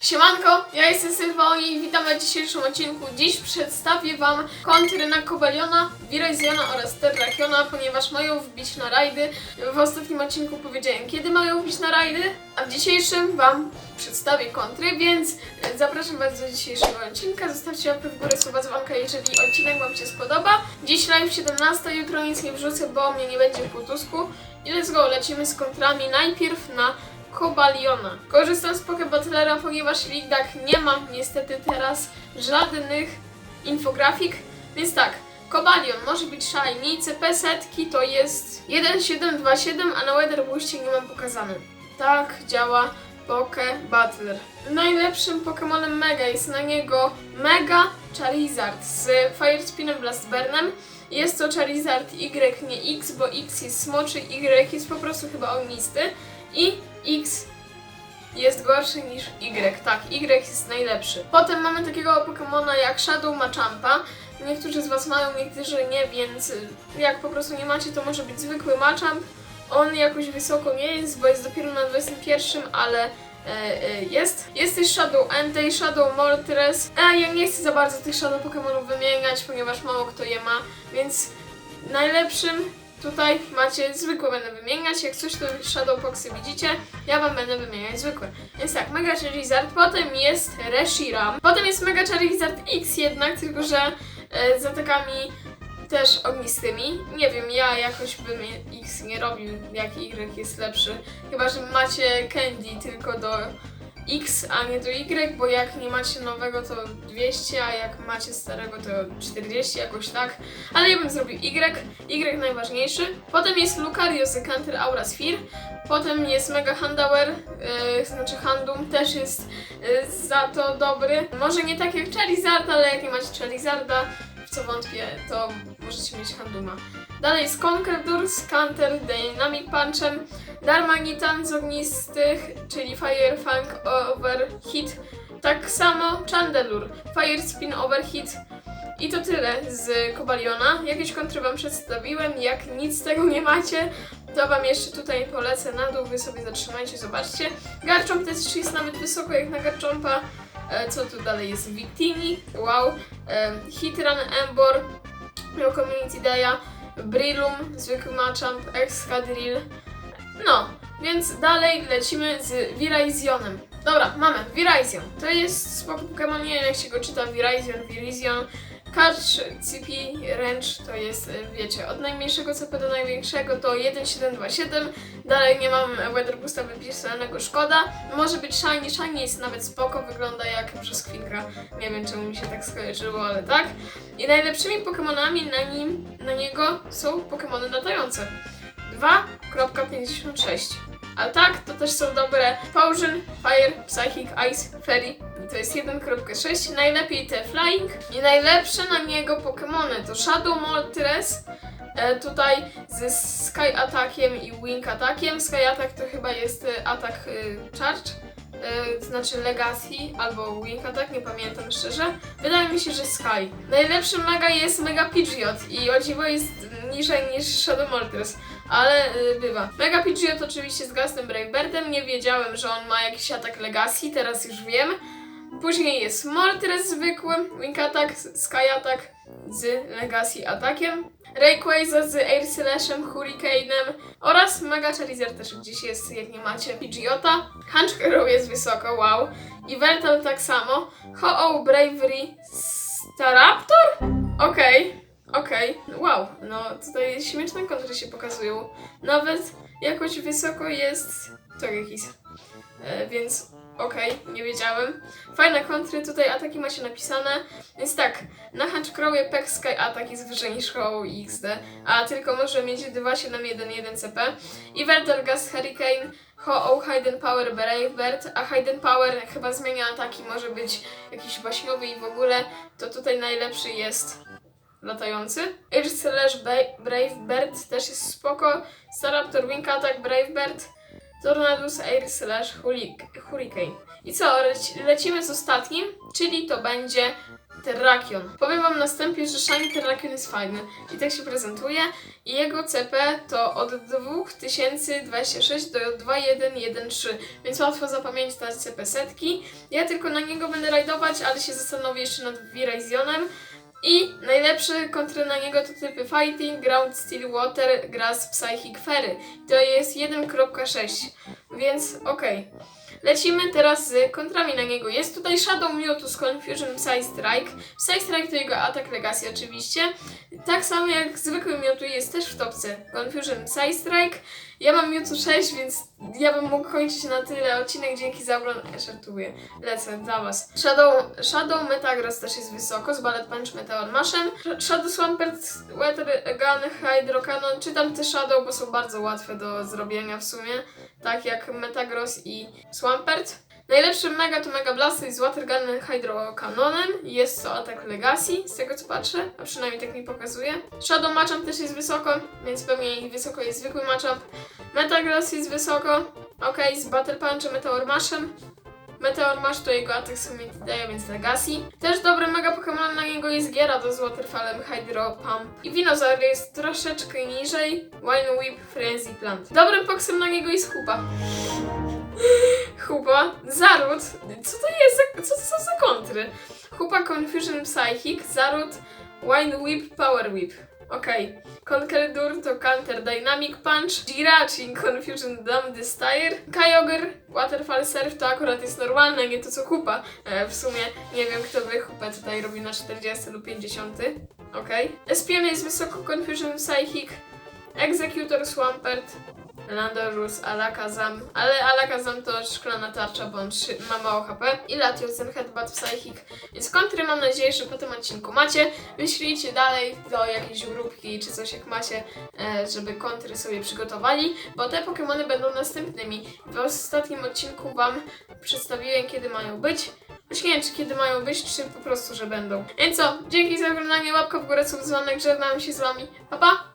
Siemanko, ja jestem Sylwą i witam w dzisiejszym odcinku. Dziś przedstawię Wam kontry na Kobaliona, Viraziona oraz Terrakiona, ponieważ mają wbić na rajdy. W ostatnim odcinku powiedziałem, kiedy mają wbić na rajdy, a w dzisiejszym Wam przedstawię kontry, więc zapraszam Was do dzisiejszego odcinka. Zostawcie łapkę w górę, suba dzwonka, jeżeli odcinek Wam się spodoba. Dziś live 17, jutro nic nie wrzucę, bo mnie nie będzie w Półtusku. I let's go, lecimy z kontrami najpierw na Kobaliona. Korzystam z Poké Battlera, ponieważ Ligdak nie ma niestety teraz żadnych infografik, więc tak, Kobalion może być shiny, CP setki to jest 1727, a na Weather nie mam pokazane. Tak działa Poké Battler. Najlepszym Pokémonem Mega jest na niego Mega Charizard z Fire Spinem Blastburnem. Jest to Charizard Y, nie X, bo X jest smoczy, Y jest po prostu chyba ognisty. I X jest gorszy niż Y. Tak, Y jest najlepszy. Potem mamy takiego Pokemona jak Shadow Machampa. Niektórzy z Was mają, niektórzy nie, więc y, jak po prostu nie macie, to może być zwykły Machamp. On jakoś wysoko nie jest, bo jest dopiero na 21, ale e, e, jest. Jest też Shadow Entei, Shadow Moltres. A ja nie chcę za bardzo tych Shadow Pokemonów wymieniać, ponieważ mało kto je ma, więc najlepszym tutaj macie zwykłe będę wymieniać. Jak coś to Shadow Foxy widzicie, ja wam będę wymieniać zwykłe. Więc tak, Mega Charizard, potem jest Reshiram, potem jest Mega Charizard X jednak, tylko że e, z atakami też ognistymi. Nie wiem, ja jakoś bym X nie robił, jak Y jest lepszy. Chyba, że macie Candy tylko do X, a nie do Y, bo jak nie macie nowego to 200, a jak macie starego to 40, jakoś tak. Ale ja bym zrobił Y, Y najważniejszy. Potem jest Lucario z Counter Aura Sphere. Potem jest Mega Handauer, yy, znaczy Handum też jest yy, za to dobry. Może nie tak jak Charizard, ale jak nie macie Charizarda, w co wątpię, to możecie mieć Handuma. Dalej jest Conqueror z Counter Dynamic Punchem, Darmanitan z ognistych, czyli Fire Fang Overhit. Tak samo Chandelure, Fire Spin Overhit. I to tyle z Kobaliona. Jakieś kontry wam przedstawiłem. Jak nic z tego nie macie, to wam jeszcze tutaj polecę na dół. Wy sobie zatrzymajcie, zobaczcie. Garchomp też jest nawet wysoko jak na Garchompa. E, Co tu dalej jest? Victini, wow. E, Hitran, Embor, Community Daya, Brillum, zwykły Machamp, Excadrill. No, więc dalej lecimy z Virazionem. Dobra, mamy Virizion. To jest spoko Pokémon, nie wiem jak się go czyta, Virizion, Virizion. Karcz, CP, Wrench to jest, y, wiecie, od najmniejszego CP do największego to 1727. Dalej nie mam Weather Boosta wypisanego, szkoda. Może być Shiny, Shiny jest nawet spoko, wygląda jak brzoskwinka. Nie wiem czemu mi się tak skojarzyło, ale tak. I najlepszymi Pokémonami na nim, na niego są Pokémony latające. 2.56. A tak, to też są dobre Potion, Fire, Psychic, Ice, Fairy. To jest 1.6. Najlepiej te Flying. I najlepsze na niego Pokémony to Shadow Moltres. E, tutaj ze Sky Attackiem i Wing Attackiem. Sky Attack to chyba jest e, atak e, Charge. E, znaczy Legacy albo Wing Attack, nie pamiętam szczerze. Wydaje mi się, że Sky. Najlepszy mega jest Mega Pidgeot i o dziwo jest niżej niż Shadow Moltres ale y, bywa. Mega Pidgeot oczywiście z Gastem Brainbirdem, nie wiedziałem, że on ma jakiś atak Legacy, teraz już wiem. Później jest Moltres zwykły, Wing Attack, Sky Attack z Legacy atakiem, Rayquaza z Air Slashem, Hurricane'em oraz Mega Charizard też gdzieś jest, jak nie macie, Pidgeota. Hunchkrow jest wysoko, wow. I Vertal tak samo. Ho-Oh, Bravery, Staraptor? Okej. Okej, wow, no tutaj śmieszne kontry się pokazują. Nawet jakoś wysoko jest Togekiss. E, więc okej, nie wiedziałem. Fajne kontry, tutaj ataki macie napisane. Więc tak, na Hunchcrowie Peck Sky atak jest wyżej niż XD, a tylko może mieć 271 CP. I Vertelgas Hurricane, Ho Hidden Power Brave Bird, a Hidden Power chyba zmienia ataki, może być jakiś baśniowy i w ogóle, to tutaj najlepszy jest latający. Air slash Brave Bird też jest spoko. Staraptor Wing Attack Brave Bird. Tornadus Air slash Hurric- Hurricane. I co, leci- lecimy z ostatnim, czyli to będzie Terrakion. Powiem wam na wstępie, że Shiny Terrakion jest fajny. I tak się prezentuje. I jego CP to od 2026 do 2113, więc łatwo zapamiętać CP setki. Ja tylko na niego będę rajdować, ale się zastanowię jeszcze nad Virazionem. I najlepsze kontry na niego to typy Fighting, Ground, Steel, Water, Grass, Psychic, Fairy. To jest 1.6, więc okej. Lecimy teraz z kontrami na niego. Jest tutaj Shadow Mewtwo z Confusion Psy Strike. Psy Strike to jego atak Legacy oczywiście. Tak samo jak zwykły Mewtwo jest też w topce Confusion Psy Strike. Ja mam Mewtwo 6, więc ja bym mógł kończyć na tyle odcinek. Dzięki za oglądanie. Żartuję. Lecę dla was. Shadow, Shadow Metagross też jest wysoko z Ballet Punch Meteor Mashem. Shadow Swampert, Weather Gun, Hydro Cannon. Czytam te Shadow, bo są bardzo łatwe do zrobienia w sumie. Tak jak Metagross i Swampert. Najlepszy Mega to Mega Blastoise z Water Gun Hydro Canonem. Jest to atak Legacy, z tego co patrzę, a przynajmniej tak mi pokazuje. Shadow Machamp też jest wysoko, więc pewnie wysoko jest zwykły Machamp. Metagross jest wysoko. Ok, z Battle Punchem Meteor Mashem. Meteor Mash to jego atak sumie daje, więc Legacy. Też dobry mega Pokémon na niego jest Gyarados z Waterfallem, Hydro Pump. I Winozaur jest troszeczkę niżej. Wine Whip, Frenzy Plant. Dobrym Poksem na niego jest Hupa. Hupa, Zarut. Co to jest za, co to są za kontry? Hupa Confusion Psychic, Zarut, Wine Whip, Power Whip. Okej. Conqueror to Counter Dynamic Punch, Jirachi Confusion Dumb Desire, Kyogre Waterfall Surf to akurat jest normalne, nie to co Hupa. E, w sumie nie wiem kto by Hupę tutaj robi na 40 lub 50. Okej. Espion jest wysoko Confusion Psychic, Executor Swampert, Landorus, Alakazam, ale Alakazam to szklana tarcza, bo on ma mało HP. I Latios, ten Headbutt Psychic. Więc kontry mam nadzieję, że po tym odcinku macie. Wyślijcie dalej do jakiejś grupki czy coś jak macie, e, żeby kontry sobie przygotowali, bo te Pokémony będą następnymi. W ostatnim odcinku Wam przedstawiłem kiedy mają być. Choć nie wiem, czy kiedy mają być, czy po prostu, że będą. Więc co, dzięki za oglądanie, łapka w górę, subskrybowanie, żegnam się z Wami. Pa, pa!